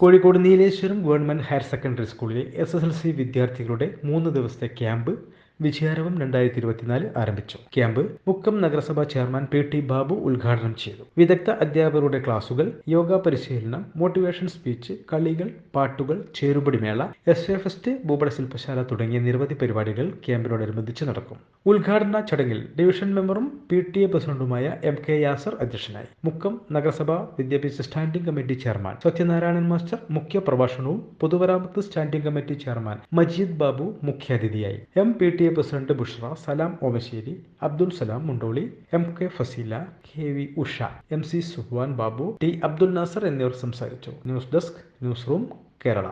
Kozhikode Nileshwaram government higher secondary സ്കൂളിലെ S S L C വിദ്യാർത്ഥികളുടെ മൂന്ന് ദിവസത്തെ ക്യാമ്പ് വിജയാരവം രണ്ടായിരത്തി ഇരുപത്തിനാല് ആരംഭിച്ചു. ക്യാമ്പ് മുക്കം നഗരസഭാ ചെയർമാൻ പി ടി ബാബു ഉദ്ഘാടനം ചെയ്തു. വിദഗ്ധ അധ്യാപകരുടെ ക്ലാസുകൾ യോഗ പരിശീലനം മോട്ടിവേഷൻ സ്പീച്ച് കളികൾ പാട്ടുകൾ ചേരുപടി മേള എസ് എ ഫെസ്റ്റ് ഭൂപട ശില്പശാല തുടങ്ങിയ നിരവധി പരിപാടികൾ ക്യാമ്പിനോടനുബന്ധിച്ച് നടക്കും. ഉദ്ഘാടന ചടങ്ങിൽ ഡിവിഷൻ മെമ്പറും പി ടി എ പ്രസിഡന്റുമായ എം കെ യാസർ അധ്യക്ഷനായി. മുക്കം നഗരസഭ വിദ്യാഭ്യാസ standing committee chairman Sathyanarayanan master മുഖ്യ പ്രഭാഷണവും പൊതുമരാമത്ത് standing committee chairman Majeed Babu മുഖ്യാതിഥിയായി. M P T president Bushra Salam Omassery Abdul Salam Mundoli M K Fazeela K V Usha M C Suhwan Babu T Abdul Nasar എന്നിവർ സംസാരിച്ചു. News desk newsroom Kerala.